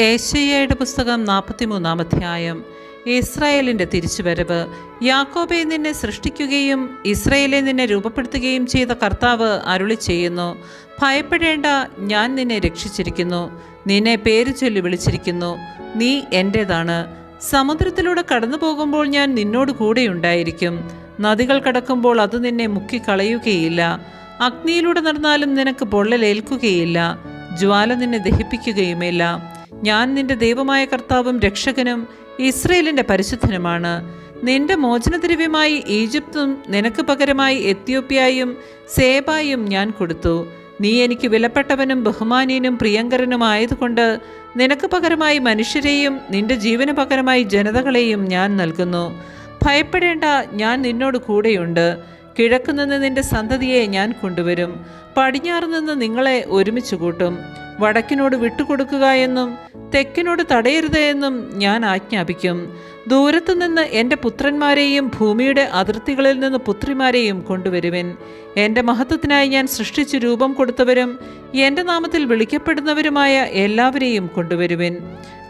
ഏശയ്യയുടെ പുസ്തകം നാൽപ്പത്തിമൂന്നാം അധ്യായം. ഇസ്രായേലിന്റെ തിരിച്ചുവരവ്. യാക്കോബെ നിന്നെ സൃഷ്ടിക്കുകയും ഇസ്രായേലെ നിന്നെ രൂപപ്പെടുത്തുകയും ചെയ്ത കർത്താവ് അരുളി ചെയ്യുന്നു. ഭയപ്പെടേണ്ട ഞാൻ നിന്നെ രക്ഷിച്ചിരിക്കുന്നു. നിന്നെ പേര് ചൊല്ലി വിളിച്ചിരിക്കുന്നു. നീ എന്റേതാണ് സമുദ്രത്തിലൂടെ കടന്നു പോകുമ്പോൾ ഞാൻ നിന്നോട് കൂടെയുണ്ടായിരിക്കും നദികൾ കടക്കുമ്പോൾ അത് നിന്നെ മുക്കിക്കളയുകയില്ല. അഗ്നിയിലൂടെ നടന്നാലും നിനക്ക് പൊള്ളലേൽക്കുകയില്ല. ജ്വാല നിന്നെ ദഹിപ്പിക്കുകയുമില്ല. ഞാൻ നിന്റെ ദൈവമായ കർത്താവും രക്ഷകനും ഇസ്രയേലിന്റെ പരിശുദ്ധനുമാണ്. നിന്റെ മോചനദ്രവ്യമായി ഈജിപ്തും നിനക്ക് പകരമായി എത്യോപ്യയും സേബായും ഞാൻ കൊടുത്തു. നീ എനിക്ക് വിലപ്പെട്ടവനും ബഹുമാനീയനും പ്രിയങ്കരനുമായതുകൊണ്ട് നിനക്ക് പകരമായി മനുഷ്യരെയും നിന്റെ ജീവന് പകരമായി ജനതകളെയും ഞാൻ നൽകുന്നു. ഭയപ്പെടേണ്ട ഞാൻ നിന്നോട് കൂടെയുണ്ട്. കിഴക്ക് നിന്ന് നിന്റെ സന്തതിയെ ഞാൻ കൊണ്ടുവരും. പടിഞ്ഞാറ് നിന്ന് നിങ്ങളെ ഒരുമിച്ച് കൂട്ടും. വടക്കിനോട് വിട്ടുകൊടുക്കുക എന്നും തെക്കിനോട് തടയരുത് എന്നും ഞാൻ ആജ്ഞാപിക്കും. ദൂരത്തു നിന്ന് എന്റെ പുത്രന്മാരെയും ഭൂമിയുടെ അതിർത്തികളിൽ നിന്ന് പുത്രിമാരെയും കൊണ്ടുവരുവിൻ. എന്റെ മഹത്വത്തിനായി ഞാൻ സൃഷ്ടിച്ച് രൂപം കൊടുത്തവരും എന്റെ നാമത്തിൽ വിളിക്കപ്പെടുന്നവരുമായ എല്ലാവരെയും കൊണ്ടുവരുവിൻ.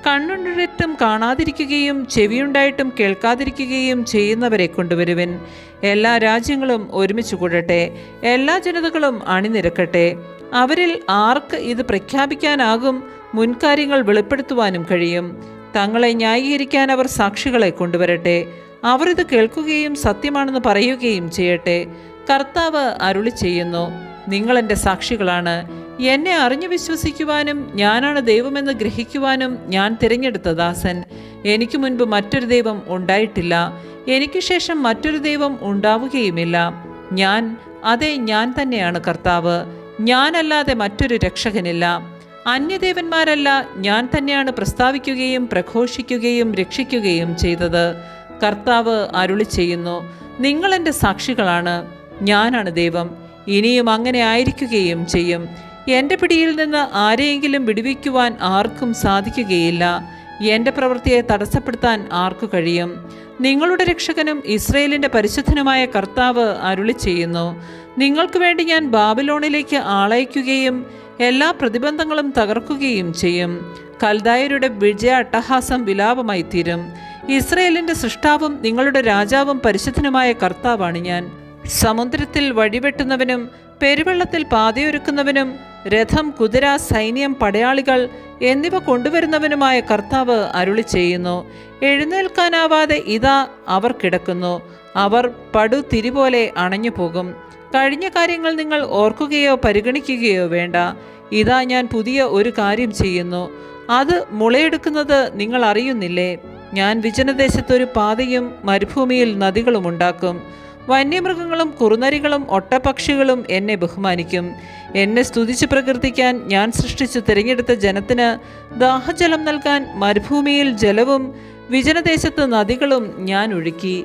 കണ്ണുണ്ടിട്ടും കാണാതിരിക്കുകയും ചെവിയുണ്ടായിട്ടും കേൾക്കാതിരിക്കുകയും ചെയ്യുന്നവരെ കൊണ്ടുവരുവിൻ. എല്ലാ രാജ്യങ്ങളും ഒരുമിച്ച് കൂടട്ടെ. എല്ലാ ജനതകളും അണിനിരക്കട്ടെ. അവരിൽ ആർക്ക് ഇത് പ്രഖ്യാപിക്കാനാകും മുൻകാര്യങ്ങൾ വെളിപ്പെടുത്തുവാനും കഴിയും. തങ്ങളെ ന്യായീകരിക്കാൻ അവർ സാക്ഷികളെ കൊണ്ടുവരട്ടെ. അവർ ഇത് കേൾക്കുകയും സത്യമാണെന്ന് പറയുകയും ചെയ്യട്ടെ. കർത്താവ് അരുളി ചെയ്യുന്നു നിങ്ങൾ എന്റെ സാക്ഷികളാണ്. എന്നെ അറിഞ്ഞു വിശ്വസിക്കുവാനും ഞാനാണ് ദൈവമെന്ന് ഗ്രഹിക്കുവാനും ഞാൻ തിരഞ്ഞെടുത്ത ദാസൻ. എനിക്ക് മുൻപ് മറ്റൊരു ദൈവം ഉണ്ടായിട്ടില്ല. എനിക്ക് ശേഷം മറ്റൊരു ദൈവം ഉണ്ടാവുകയുമില്ല. ഞാൻ അതെ ഞാൻ തന്നെയാണ് കർത്താവ്. ഞാനല്ലാതെ മറ്റൊരു രക്ഷകനില്ല. അന്യദേവന്മാരല്ല ഞാൻ തന്നെയാണ് പ്രസ്താവിക്കുകയും പ്രഘോഷിക്കുകയും രക്ഷിക്കുകയും ചെയ്തത്. കർത്താവ് അരുളി ചെയ്യുന്നു നിങ്ങൾ എന്റെ സാക്ഷികളാണ്. ഞാനാണ് ദൈവം. ഇനിയും അങ്ങനെ ആയിരിക്കുകയും ചെയ്യും. എന്റെ പിടിയിൽ നിന്ന് ആരെയെങ്കിലും വിടുവിക്കുവാൻ ആർക്കും സാധിക്കുകയില്ല. എന്റെ പ്രവൃത്തിയെ തടസ്സപ്പെടുത്താൻ ആർക്കു കഴിയും? നിങ്ങളുടെ രക്ഷകനും ഇസ്രയേലിന്റെ പരിശുദ്ധനുമായ കർത്താവ് അരുളി ചെയ്യുന്നു നിങ്ങൾക്ക് വേണ്ടി ഞാൻ ബാബിലോണിലേക്ക് ആളയക്കുകയും എല്ലാ പ്രതിബന്ധങ്ങളും തകർക്കുകയും ചെയ്യും. കൽദായരുടെ വിജയ അട്ടഹാസം വിലാപമായി തീരും ഇസ്രയേലിന്റെ സൃഷ്ടാവും നിങ്ങളുടെ രാജാവും പരിശുദ്ധനുമായ കർത്താവാണ് ഞാൻ. സമുദ്രത്തിൽ വഴിവെട്ടുന്നവനും പെരുവെള്ളത്തിൽ പാതയൊരുക്കുന്നവനും രഥം കുതിര സൈന്യം പടയാളികൾ എന്നിവ കൊണ്ടുവരുന്നവനുമായ കർത്താവ് അരുളി ചെയ്യുന്നു. എഴുന്നേൽക്കാനാവാതെ ഇതാ അവർ കിടക്കുന്നു. അവർ പടു തിരിപോലെ അണഞ്ഞു പോകും. കഴിഞ്ഞ കാര്യങ്ങൾ നിങ്ങൾ ഓർക്കുകയോ പരിഗണിക്കുകയോ വേണ്ട. ഇതാ ഞാൻ പുതിയ ഒരു കാര്യം ചെയ്യുന്നു. അത് മുളയെടുക്കുന്നത് നിങ്ങൾ അറിയുന്നില്ലേ? ഞാൻ വിജനദേശത്തൊരു പാതയും മരുഭൂമിയിൽ നദികളും ഉണ്ടാക്കും വന്യമൃഗങ്ങളും കുറുനരികളും ഒട്ടപക്ഷികളും എന്നെ ബഹുമാനിക്കും. എന്നെ സ്തുതിച്ച് പ്രകീർത്തിക്കാൻ ഞാൻ സൃഷ്ടിച്ചു തിരഞ്ഞെടുത്ത ജനത്തിന് ദാഹജലം നൽകാൻ മരുഭൂമിയിൽ ജലവും വിജനദേശത്ത് നദികളും ഞാൻ ഒഴുക്കി.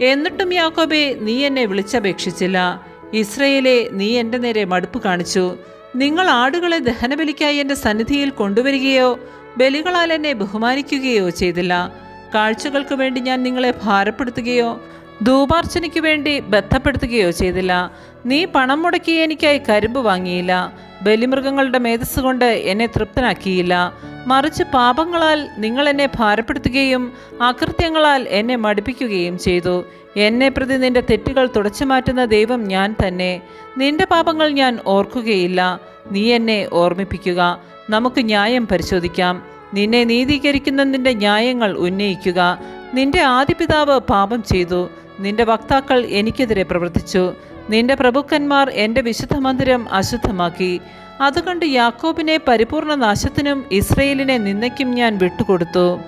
എന്നിട്ടും യാക്കോബെ നീ എന്നെ വിളിച്ചപേക്ഷിച്ചില്ല. ഇസ്രയേലെ നീ എന്റെ നേരെ മടുപ്പ് കാണിച്ചു. നിങ്ങൾ ആടുകളെ ദഹനബലിക്കായി എന്റെ സന്നിധിയിൽ കൊണ്ടുവരികയോ ബലികളാൽ എന്നെ ബഹുമാനിക്കുകയോ ചെയ്തില്ല. കാഴ്ചകൾക്ക് വേണ്ടി ഞാൻ നിങ്ങളെ ഭാരപ്പെടുത്തുകയോ ധൂപാർച്ചനയ്ക്ക് വേണ്ടി ബന്ധപ്പെടുത്തുകയോ ചെയ്തില്ല. നീ പണം മുടക്കി എനിക്കായി കരിമ്പ് വാങ്ങിയില്ല. ബലിമൃഗങ്ങളുടെ മേധസ് കൊണ്ട് എന്നെ തൃപ്തനാക്കിയില്ല. മറിച്ച് പാപങ്ങളാൽ നിങ്ങൾ എന്നെ ഭാരപ്പെടുത്തുകയും അകൃത്യങ്ങളാൽ എന്നെ മടുപ്പിക്കുകയും ചെയ്തു. എന്നെ പ്രതി നിന്റെ തെറ്റുകൾ തുടച്ചു മാറ്റുന്ന ദൈവം ഞാൻ തന്നെ. നിന്റെ പാപങ്ങൾ ഞാൻ ഓർക്കുകയില്ല. നീ എന്നെ ഓർമ്മിപ്പിക്കുക. നമുക്ക് ന്യായം പരിശോധിക്കാം. നിന്നെ നീതീകരിക്കുന്ന നിന്റെ ന്യായങ്ങൾ ഉന്നയിക്കുക. നിന്റെ ആദിപിതാവ് പാപം ചെയ്തു. നിന്റെ വക്താക്കൾ എനിക്കെതിരെ പ്രവർത്തിച്ചു. നിന്റെ പ്രഭുക്കന്മാർ എന്റെ വിശുദ്ധ മന്ദിരം അശുദ്ധമാക്കി. അതുകൊണ്ട് യാക്കോബിനെ പരിപൂർണ നാശത്തിനും ഇസ്രയേലിനെ നിന്നയ്ക്കും ഞാൻ വിട്ടുകൊടുത്തു.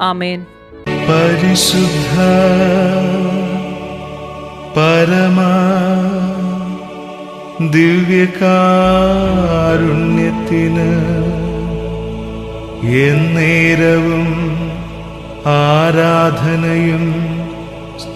ആമേൻ. പരിശുദ്ധ പരമ ദിവ്യകാരുണ്യത്തിന് എന്നേരവും ആരാധനയും